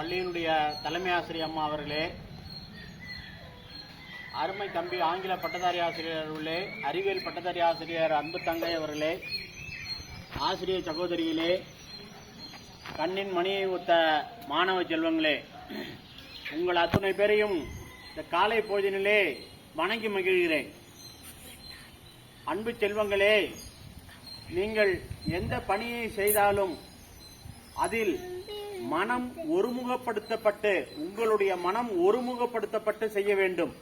பள்ளியினுடைய தலைமை ஆசிரியர் அம்மா அவர்களே அருமை தம்பி ஆங்கில பட்டதாரி ஆசிரியர் அவர்களே அறிவியல் பட்டதாரி ஆசிரியர் அன்பு தங்கை அவர்களே ஆசிரியர் சகோதரிகளே கண்ணின் மணியை ஒத்த மாணவ செல்வங்களே உங்கள் அத்துணை பேரையும் இந்த காலை பொழுதினிலே வணங்கி மகிழ்கிறேன். அன்பு செல்வங்களே நீங்கள் எந்த பணியை செய்தாலும் அதில் மனம் ஒருமுகப்படுத்தப்பட்டு உங்களுடைய மனம் ஒருமுகப்படுத்தப்பட்டு செய்ய வேண்டும்.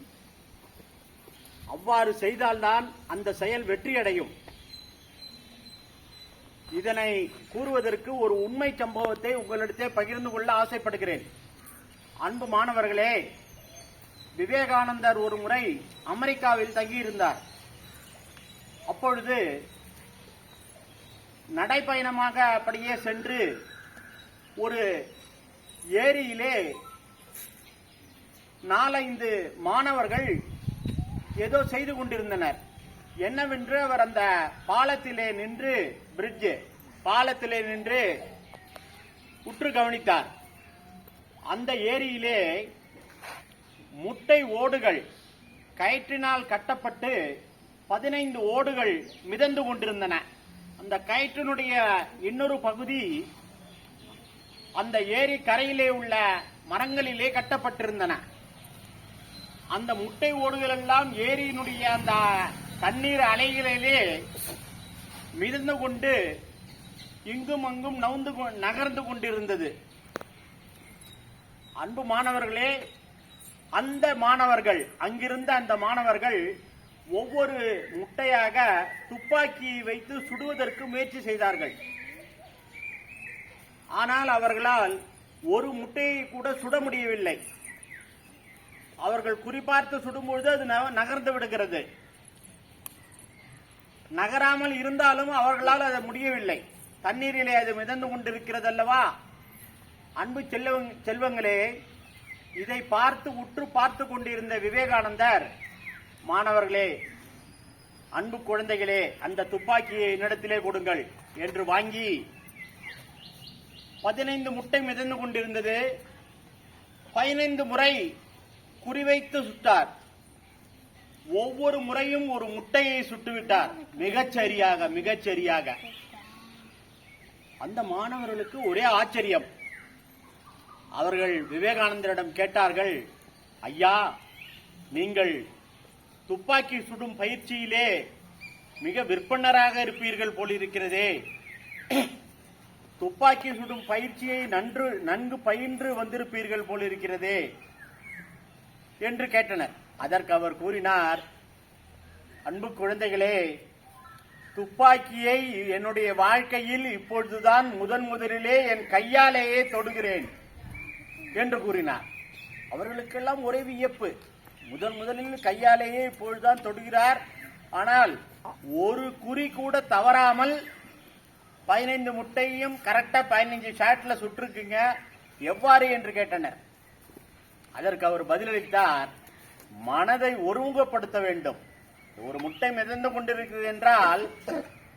அவ்வாறு செய்தால்தான் அந்த செயல் வெற்றியடையும். இதனை கூறுவதற்கு ஒரு உண்மை சம்பவத்தை உங்களிடத்தே பகிர்ந்து கொள்ள ஆசைப்படுகிறேன். அன்பு மாணவர்களே விவேகானந்தர் ஒரு முறை அமெரிக்காவில் தங்கியிருந்தார். அப்பொழுது நடைப்பயணமாக அப்படியே சென்று ஒரு ஏரியிலே நாலைந்து மாணவர்கள் ஏதோ செய்து கொண்டிருந்தனர். என்னவென்று அவர் அந்த பாலத்திலே நின்று பிரிட்ஜ் பாலத்திலே நின்று உற்று கவனித்தார். அந்த ஏரியிலே முட்டை ஓடுகள் கயிற்றினால் கட்டப்பட்டு பதினைந்து ஓடுகள் மிதந்து கொண்டிருந்தன. அந்த கயிற்றினுடைய இன்னொரு பகுதி அந்த ஏரி கரையிலே உள்ள மரங்களிலே கட்டப்பட்டிருந்தன. அந்த முட்டை ஓடுகள் எல்லாம் ஏரியினுடைய அந்த தண்ணீர் அலைகளிலே மிதந்து கொண்டு இங்கும் அங்கும் நவுந்து நகர்ந்து கொண்டிருந்தது. அன்பு மாணவர்களே அந்த மாணவர்கள் அங்கிருந்த அந்த மாணவர்கள் ஒவ்வொரு முட்டையாக துப்பாக்கியை வைத்து சுடுவதற்கு முயற்சி செய்தார்கள். ஆனால் அவர்களால் ஒரு முட்டையை கூட சுட முடியவில்லை. அவர்கள் குறிபார்த்து சுடும்பொழுது அது ந- நகர்ந்து விடுகிறது. நகராமல் இருந்தாலும் அவர்களால் அது முடியவில்லை. தண்ணீரிலே அது மிதந்து கொண்டிருக்கிறது அல்லவா அன்பு செல்வங் செல்வங்களே இதை பார்த்து உற்று பார்த்து கொண்டிருந்த விவேகானந்தர் மாணவர்களே அன்பு குழந்தைகளே அந்த துப்பாக்கியை என்னிடத்திலே கொடுங்கள் என்று வாங்கி பதினைந்து முட்டை மிதந்து கொண்டிருந்தது. பதினைந்து முறை குறிவைத்து சுட்டார். ஒவ்வொரு முறையும் ஒரு முட்டையை சுட்டுவிட்டார். மிகச்சரியாக மிகச்சரியாக. அந்த மாணவர்களுக்கு ஒரே ஆச்சரியம். அவர்கள் விவேகானந்தரிடம் கேட்டார்கள் ஐயா நீங்கள் துப்பாக்கி சுடும் பயிற்சியிலே மிக விற்பனராக இருப்பீர்கள் போலிருக்கிறதே. துப்பாக்கி சுடும் பயிற்சியை நன்று நன்கு பயின்று வந்திருப்பீர்கள் போலிருக்கிறதே என்று கேட்டனர். அதற்கு அவர் கூறினார் அன்பு குழந்தைகளே துப்பாக்கியை என்னுடைய வாழ்க்கையில் இப்பொழுதுதான் முதன் முதலிலே என் கையாலேயே தொடுகிறேன் என்று கூறினார். அவர்களுக்கெல்லாம் ஒரே வியப்பு. முதன் முதலில் கையாலேயே இப்பொழுதுதான் தொடுகிறார். ஆனால் ஒரு குறி கூட தவறாமல் பதினைந்து முட்டையும் கரெக்டா பதினைஞ்சு ஷாட்ல சுட்டிருக்குங்க. எவ்வாறு என்று கேட்டனர். அதற்கு அவர் பதிலளித்தார் மனதை ஒருமுகப்படுத்த வேண்டும். ஒரு முட்டை மிதந்து கொண்டிருக்கிறது என்றால்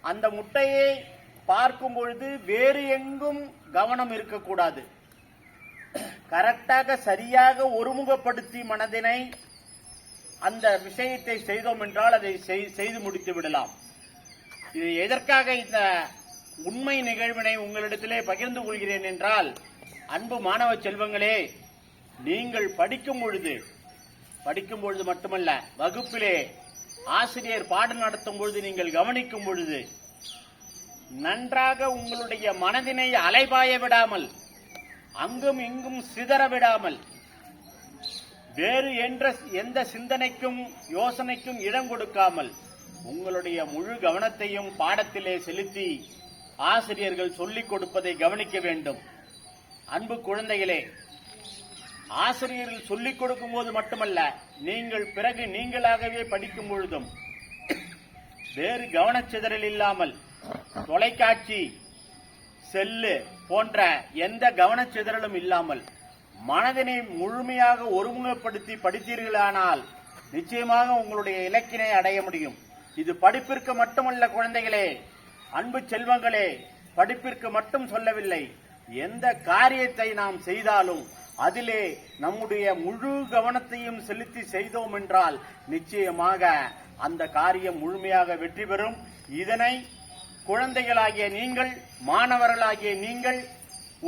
அந்த முட்டையை பார்க்கும் பொழுது வேறு எங்கும் கவனம் இருக்கக்கூடாது. கரெக்டாக சரியாக ஒருமுகப்படுத்தி மனதினை அந்த விஷயத்தை செய்தோம் என்றால் அதை செய்- செய்து முடித்து விடலாம். இது எதற்காக இந்த உண்மை நிகழ்வினை உங்களிடத்திலே பகிர்ந்து கொள்கிறேன் என்றால் அன்பு மாணவ செல்வங்களே நீங்கள் படிக்கும் பொழுது படிக்கும் பொழுது மட்டுமல்ல வகுப்பிலே ஆசிரியர் பாடம் நடத்தும் பொழுது நீங்கள் கவனிக்கும் பொழுது நன்றாக உங்களுடைய மனதினை அலைபாய விடாமல் அங்கும் இங்கும் சிதற விடாமல் வேறு என்ற எந்த சிந்தனைக்கும் யோசனைக்கும் இடம் கொடுக்காமல் உங்களுடைய முழு கவனத்தையும் பாடத்திலே செலுத்தி ஆசிரியர்கள் சொல்லிக் கொடுப்பதை கவனிக்க வேண்டும். அன்பு குழந்தைகளே ஆசிரியர்கள் சொல்லிக் கொடுக்கும் போது மட்டுமல்ல நீங்கள் பிறகு நீங்களாகவே படிக்கும் பொழுதும் வேறு கவனச்சிதறல் இல்லாமல் தொலைக்காட்சி செல்லு போன்ற எந்த கவனச்சிதறலும் இல்லாமல் மனதினை முழுமையாக ஒருமுகப்படுத்தி படித்தீர்களானால் நிச்சயமாக உங்களுடைய இலக்கினை அடைய முடியும். இது படிப்பிற்கு மட்டுமல்ல குழந்தைகளே அன்பு செல்வங்களே படிப்பிற்கு மட்டும் சொல்லவில்லை. எந்த காரியத்தை நாம் செய்தாலும் அதிலே நம்முடைய முழு கவனத்தையும் செலுத்தி செய்தோம் என்றால் நிச்சயமாக அந்த காரியம் முழுமையாக வெற்றி பெறும். இதனை குழந்தைகளாகிய நீங்கள் மாணவர்களாகிய நீங்கள்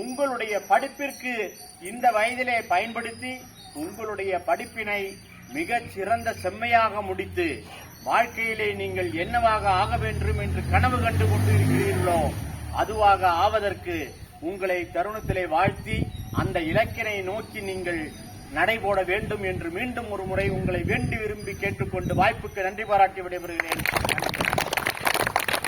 உங்களுடைய படிப்பிற்கு இந்த வயதிலே பயன்படுத்தி உங்களுடைய படிப்பினை மிகச் சிறந்த செம்மையாக முடித்து வாழ்க்கையிலே நீங்கள் என்னவாக ஆக வேண்டும் என்று கனவு கண்டு கொண்டிருக்கிறீர்களோ அதுவாக ஆவதற்கு உங்களை தருணத்திலே வாழ்த்தி அந்த இலக்கினை நோக்கி நீங்கள் நடைபோட வேண்டும் என்று மீண்டும் ஒரு முறை உங்களை வேண்டி விரும்பி கேட்டுக்கொண்டு வாய்ப்புக்கு நன்றி பாராட்டி விடைபெறுகிறேன்.